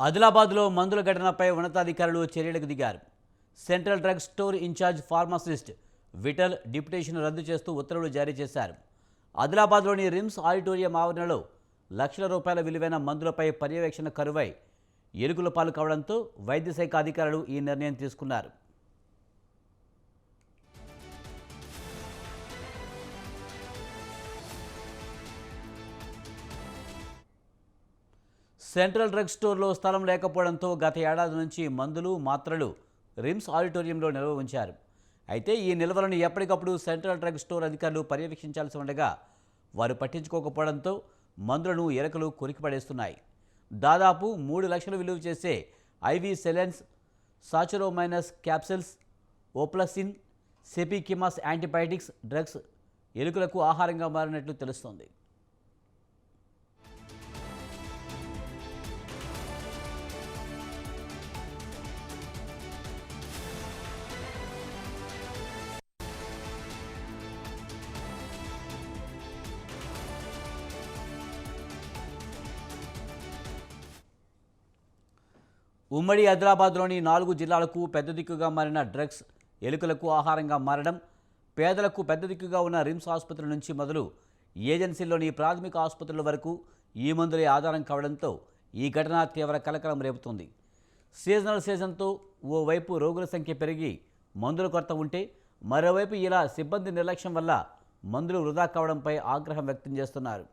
ఆదిలాబాద్లో మందుల ఘటనపై ఉన్నతాధికారులు చర్యలకు దిగారు. Central drug store in-charge pharmacist Vitthal deputation రద్దు చేస్తూ ఉత్తర్వులు జారీ చేశారు. ఆదిలాబాద్లోని రిమ్స్ ఆడిటోరియం ఆవరణలో లక్షల రూపాయల విలువైన మందులపై పర్యవేక్షణ కరువై ఎలుకల పాలు కావడంతో వైద్య శాఖ అధికారులు ఈ నిర్ణయం తీసుకున్నారు. సెంట్రల్ డ్రగ్ స్టోర్లో స్థలం లేకపోవడంతో గత ఏడాది నుంచి మందులు మాత్రలు రిమ్స్ ఆడిటోరియంలో నిల్వ ఉంచారు. అయితే ఈ నిల్వలను ఎప్పటికప్పుడు సెంట్రల్ డ్రగ్ స్టోర్ అధికారులు పర్యవేక్షించాల్సి ఉండగా వారు పట్టించుకోకపోవడంతో మందులను ఎరకలు కొరికిపడేస్తున్నాయి. దాదాపు మూడు లక్షలు విలువ చేసే ఐవి సెలెన్స్ సాచరోమైనస్ క్యాప్సిల్స్ ఓప్లసిన్ సెపికిమాస్ యాంటీబయాటిక్స్ డ్రగ్స్ ఎలుకలకు ఆహారంగా మారినట్లు తెలుస్తోంది. ఉమ్మడి ఆదిలాబాద్లోని నాలుగు జిల్లాలకు పెద్ద దిక్కుగా మారిన డ్రగ్స్ ఎలుకలకు ఆహారంగా మారడం పేదలకు పెద్ద దిక్కుగా ఉన్న రిమ్స్ ఆసుపత్రి నుంచి మొదలు ఏజెన్సీలోని ప్రాథమిక ఆసుపత్రుల వరకు ఈ మందులే ఆధారం కావడంతో ఈ ఘటన తీవ్ర కలకలం రేపుతుంది. సీజనల్ సీజన్తో ఓవైపు రోగుల సంఖ్య పెరిగి మందుల కొరత ఉంటే మరోవైపు ఇలా సిబ్బంది నిర్లక్ష్యం వల్ల మందులు వృధా కావడంపై ఆగ్రహం వ్యక్తం చేస్తున్నారు.